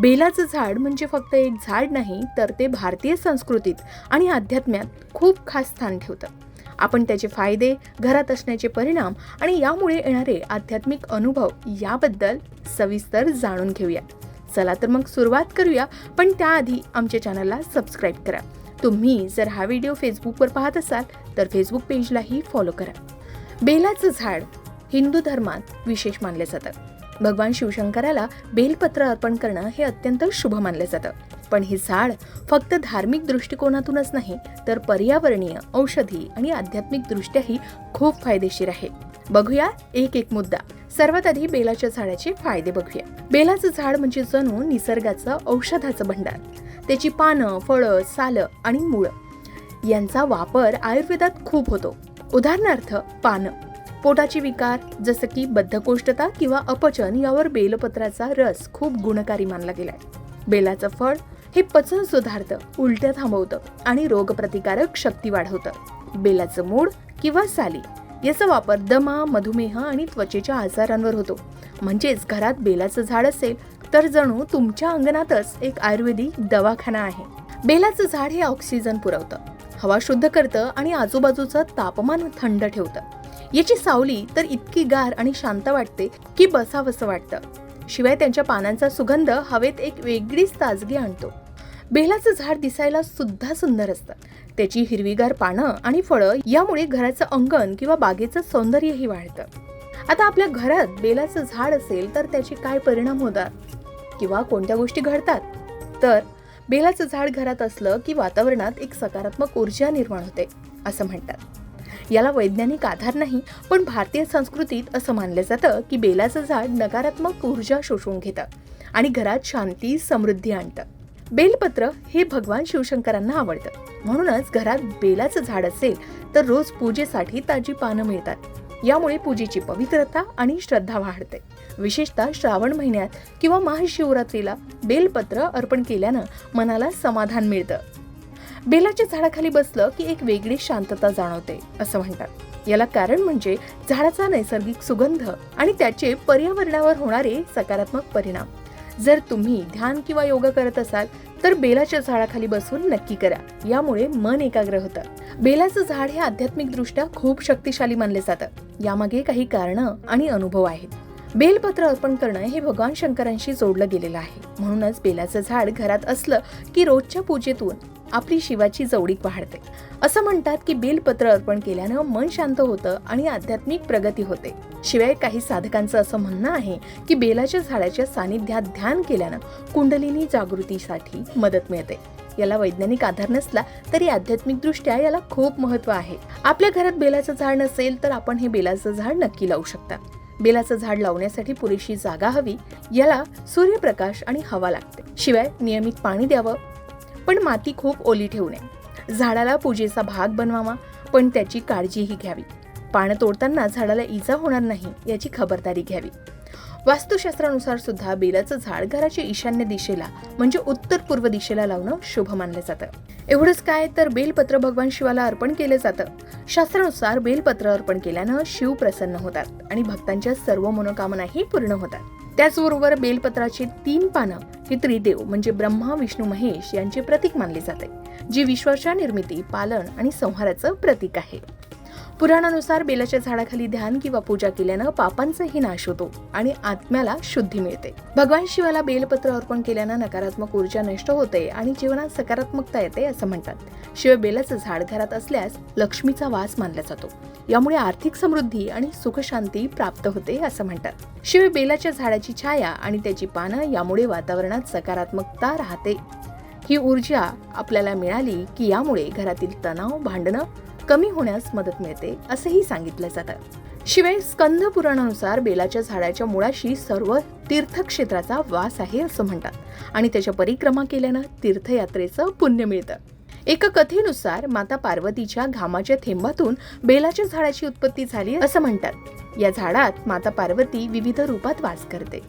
बेलाचं झाड म्हणजे फक्त एक झाड नाही तर ते भारतीय संस्कृतीत आणि अध्यात्म्यात खूप खास स्थान ठेवतं. आपण त्याचे फायदे घरात असण्याचे परिणाम आणि यामुळे येणारे आध्यात्मिक अनुभव याबद्दल सविस्तर जाणून घेऊया. चला तर मग सुरुवात करूया पण त्याआधी आमच्या चॅनलला सबस्क्राईब करा. तुम्ही जर हा व्हिडिओ फेसबुकवर पाहत असाल तर फेसबुक पेजलाही फॉलो करा. बेलाचं झाड हिंदू धर्मात विशेष मानले जातात भगवान शिवशंकराला बेलपत्र अर्पण करणं हे अत्यंत शुभ मानलं जातं. पण हे झाड फक्त धार्मिक दृष्टिकोनातूनच नाही तर पर्यावरणीय औषधी आणि आध्यात्मिक दृष्ट्याही खूप फायदेशीर आहे. बघूया एक एक मुद्दा. सर्वात आधी बेलाच्या झाडाचे फायदे बघूया. बेलाचं झाड म्हणजे जणू निसर्गाचं औषधाचं भंडार. त्याची पानं फळं सालं आणि मुळं. यांचा वापर आयुर्वेदात खूप होतो. उदाहरणार्थ पानं. पोटाचे विकार जसं की बद्धकोष्ठता किंवा अपचन यावर बेलपत्राचा रस खूप गुणकारी मानला गेलाय. बेलाचं फळ हे पचन सुधारतं उलट्या थांबवतं आणि रोगप्रतिकारक शक्ती वाढवतं. बेलाचं मूळ किंवा साली याचा वापर दमा मधुमेह आणि त्वचेच्या आजारांवर होतो. म्हणजेच घरात बेलाचं झाड असेल तर जणू तुमच्या अंगणातच एक आयुर्वेदिक दवाखाना आहे. बेलाचं झाड हे ऑक्सिजन पुरवतं. हवा शुद्ध करतं आणि आजूबाजूचं तापमान थंड ठेवतं. याची सावली तर इतकी गार आणि शांत वाटते की बसावंसं वाटतं. शिवाय त्यांच्या पानांचा सुगंध हवेत एक वेगळीच ताजगी आणतो. बेलाचं झाड दिसायला सुद्धा सुंदर असतं. त्याची हिरवीगार पानं आणि फळं यामुळे घराचं अंगण किंवा बागेचं सौंदर्यही वाढतं. आता आपल्या घरात बेलाचं झाड असेल तर त्याचे काय परिणाम होतात? किंवा कोणत्या गोष्टी घडतात? तर बेलाचं झाड घरात असलं की वातावरणात एक सकारात्मक ऊर्जा निर्माण होते असं म्हणतात. याला वैज्ञानिक आधार नाही पण भारतीय संस्कृतीत असं मानलं जातं की बेलाचं झाड नकारात्मक ऊर्जा शोषून घेतं आणि घरात शांती समृद्धी आणतं. बेलपत्र हे भगवान शिवशंकरांना आवडतं. म्हणूनच घरात बेलाचं झाड असेल तर रोज पूजेसाठी ताजी पानं मिळतात. यामुळे पूजेची पवित्रता आणि श्रद्धा वाढते. विशेषतः श्रावण महिन्यात किंवा महाशिवरात्रीला बेलपत्र अर्पण केल्यानं मनाला समाधान मिळतं. बेलाच्या झाडाखाली बसलं की एक वेगळी शांतता जाणवते असं म्हणतात. याला कारण म्हणजे झाडाचा नैसर्गिक सुगंध आणि त्याचे पर्यावरणावर होणारे सकारात्मक परिणाम. जर तुम्ही ध्यान किंवा योगा करत असाल तर बेलाच्या झाडाखाली बसून नक्की करा. यामुळे मन एकाग्र होतं. बेलाचं झाड हे आध्यात्मिक दृष्ट्या खूप शक्तिशाली मानले जातं. यामागे काही कारणं आणि अनुभव आहेत. बेलपत्र अर्पण करणं हे भगवान शंकरांशी जोडलं गेलेलं आहे. म्हणूनच बेलाचं झाड घरात असलं की रोजच्या पूजेतून आपली शिवाची जवळीक वाढते. असं म्हणतात की बेलपत्र अर्पण केल्यानं मन शांत होतं आणि आध्यात्मिक प्रगती होते. शिवाय काही साधकांचं असं म्हणणं आहे की बेलाच्या झाडाच्या सानिध्यात ध्यान केल्यानं कुंडलिनी जागृतीसाठी मदत मिळते. याला वैज्ञानिक आधार नसला तरी आध्यात्मिक दृष्ट्या याला खूप महत्त्व आहे. आपल्या घरात बेलाचं झाड नसेल तर आपण हे बेलाचं झाड नक्की लावू शकता. बेलाचं झाड लावण्यासाठी पुरेशी जागा हवी याला सूर्यप्रकाश आणि हवा लागते. शिवाय नियमित पाणी द्यावं पण माती खूप ओली ठेवू नये. झाडाला पूजेचा भाग बनवावा पण त्याची काळजीही घ्यावी. पानं तोडताना झाडाला इजा होणार नाही याची खबरदारी घ्यावी. वास्तुशास्त्रानुसार सुद्धा बेलाचं झाड घराच्या ईशान्य दिशेला म्हणजे उत्तर पूर्व दिशेला लावणं शुभ मानलं जातं. एवढंच काय तर बेलपत्र भगवान शिवाला अर्पण केलं जातं. शास्त्रानुसार बेलपत्र अर्पण केल्यानं शिव प्रसन्न होतात आणि भक्तांच्या सर्व मनोकामनाही पूर्ण होतात. त्याचबरोबर बेलपत्राची तीन पानं ही त्रिदेव म्हणजे ब्रह्मा विष्णू महेश यांचे प्रतीक मानले जाते जी विश्वाच्या निर्मिती पालन आणि संहाराचं प्रतीक आहे. पुराणानुसार बेलाच्या झाडाखाली ध्यान किंवा पूजा केल्यानं पापांचाही नाश होतो आणि आत्म्याला शुद्धी मिळते. भगवान शिवाला बेलपत्र अर्पण केल्यानं नकारात्मक ऊर्जा नष्ट होते आणि जीवनात सकारात्मकता येते असं म्हणतात. शिवाय बेलाचं झाड घरात असल्यास लक्ष्मीचा वास मानला जातो. यामुळे आर्थिक समृद्धी आणि सुखशांती प्राप्त होते असं म्हणतात. शिवाय बेलाच्या झाडाची छाया आणि त्याची पानं यामुळे वातावरणात सकारात्मकता राहते. ही ऊर्जा आपल्याला मिळाली की यामुळे घरातील तणाव भांडणं कमी होण्यास मदत मिळते असंही सांगितलं जातं. शिवाय स्कंद पुराणानुसार बेलाच्या झाडाच्या मुळाशी सर्व तीर्थक्षेत्राचा वास आहे असं म्हणतात आणि त्याच्या परिक्रमा केल्यानं तीर्थयात्रेचं पुण्य मिळतं. एका कथेनुसार माता पार्वतीच्या घामाच्या थेंबातून बेलाच्या झाडाची उत्पत्ती झाली असं म्हणतात. या झाडात माता पार्वती विविध रूपात वास करते.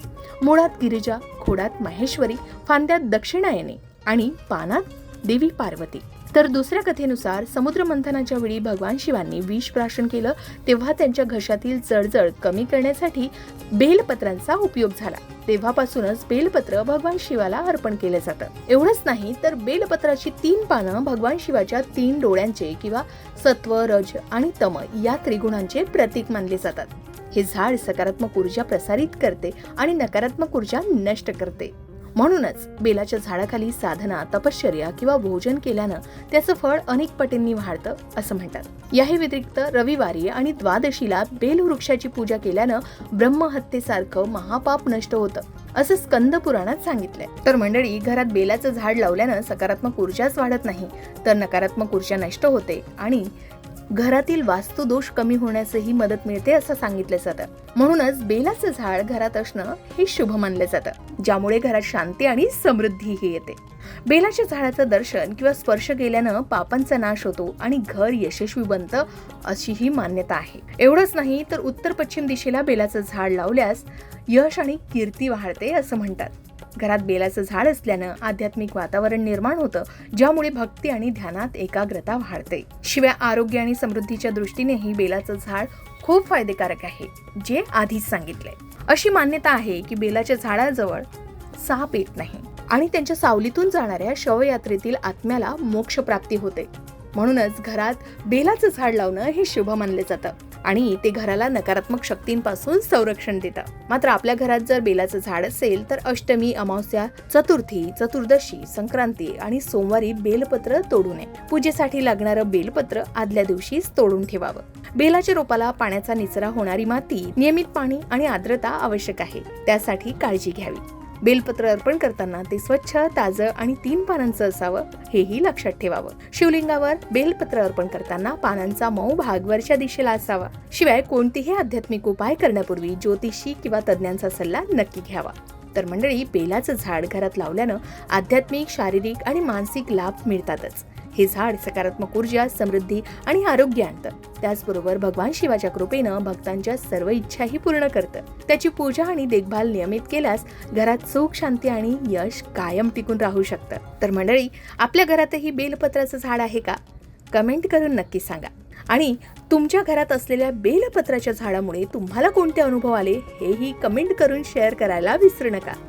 मुळात गिरिजा खोडात माहेश्वरी फांद्यात दक्षिणायने आणि पानात देवी पार्वती. तर दुसऱ्या कथेनुसार समुद्र मंथनाच्या वेळी भगवान शिवांनी विष प्राशन केलं तेव्हा त्यांच्या घशातील जळजळ कमी करण्यासाठी बेलपत्रांचा उपयोग झाला. तेव्हापासूनच बेलपत्र भगवान शिवाला अर्पण केलं जातं. एवढंच नाही तर बेलपत्राची तीन पानं भगवान शिवाच्या तीन डोळ्यांचे किंवा सत्व रज आणि तम या त्रिगुणांचे प्रतीक मानले जातात. हे झाड सकारात्मक ऊर्जा प्रसारित करते आणि नकारात्मक ऊर्जा नष्ट करते. म्हणूनच बेलाच्या झाडाखाली साधना तपश्चर्या किंवा भोजन केल्यानं त्याचं फळ अनेक पटींनी वाढतं असं म्हणतात. याही व्यतिरिक्त रविवारी आणि द्वादशीला बेल वृक्षाची पूजा केल्यानं ब्रह्महत्येसारखं महापाप नष्ट होतं असं स्कंद पुराणात सांगितलंय. तर मंडळी घरात बेलाचं झाड लावल्यानं सकारात्मक ऊर्जाच वाढत नाही तर नकारात्मक ऊर्जा नष्ट होते आणि घरातील वास्तुदोष कमी होण्यासही मदत मिळते असं सांगितलं जातं. म्हणूनच बेलाचं झाड घरात असणं हे शुभ मानलं जातं ज्यामुळे घरात शांती आणि समृद्धीही येते. बेलाच्या झाडाचं दर्शन किंवा स्पर्श केल्यानं पापांचा नाश होतो आणि घर यशस्वी बनतं अशीही मान्यता आहे. एवढंच नाही तर उत्तर पश्चिम दिशेला बेलाचं झाड लावल्यास यश आणि कीर्ती वाढते असं म्हणतात. घरात बेलाचं झाड असल्यानं आध्यात्मिक वातावरण निर्माण होतं ज्यामुळे भक्ती आणि ध्यानात एकाग्रता वाढते. शिवाय आरोग्य आणि समृद्धीच्या दृष्टीनेही बेलाचं झाड खूप फायदेकारक आहे जे आधीच सांगितले अशी मान्यता आहे की बेलाच्या झाडाजवळ साप येत नाही आणि त्यांच्या सावलीतून जाणाऱ्या शवयात्रेतील आत्म्याला मोक्ष प्राप्ती होते. म्हणूनच घरात बेलाचं झाड लावणं हे शुभ मानले जातं. आणि ते घराला नकारात्मक शक्तींपासून संरक्षण देतं मात्र आपल्या घरात जर बेलाचं झाड असेल तर अष्टमी अमावस्या चतुर्थी चतुर्दशी संक्रांती आणि सोमवारी बेलपत्र तोडू नये. पूजेसाठी लागणारं बेलपत्र आदल्या दिवशीच तोडून ठेवावं. बेलाच्या रोपाला पाण्याचा निचरा होणारी माती नियमित पाणी आणि आर्द्रता आवश्यक आहे. त्यासाठी काळजी घ्यावी. बेलपत्र अर्पण करताना ते स्वच्छ ताजं आणि तीन पानांचं असावं हेही लक्षात ठेवावं. शिवलिंगावर बेलपत्र अर्पण करताना पानांचा मऊ भाग वरच्या दिशेला असावा. शिवाय कोणतेही आध्यात्मिक उपाय करण्यापूर्वी ज्योतिषी किंवा तज्ज्ञांचा सल्ला नक्की घ्यावा. तर मंडळी बेलाचं झाड घरात लावल्यानं आध्यात्मिक शारीरिक आणि मानसिक लाभ मिळतातच. हे झाड सकारात्मक ऊर्जा समृद्धी आणि आरोग्य आणतं. त्याचबरोबर भगवान शिवाच्या कृपेनं भक्तांच्या सर्व इच्छाही पूर्ण करतं. त्याची पूजा आणि देखभाल नियमित केल्यास घरात सुख शांती आणि यश कायम टिकून राहू शकतं. तर मंडळी आपल्या घरातही बेलपत्राचं झाड आहे का? कमेंट करून नक्की सांगा. आणि तुमच्या घरात असलेल्या बेलपत्राच्या झाडामुळे तुम्हाला कोणते अनुभव आले हेही कमेंट करून शेअर करायला विसरू नका.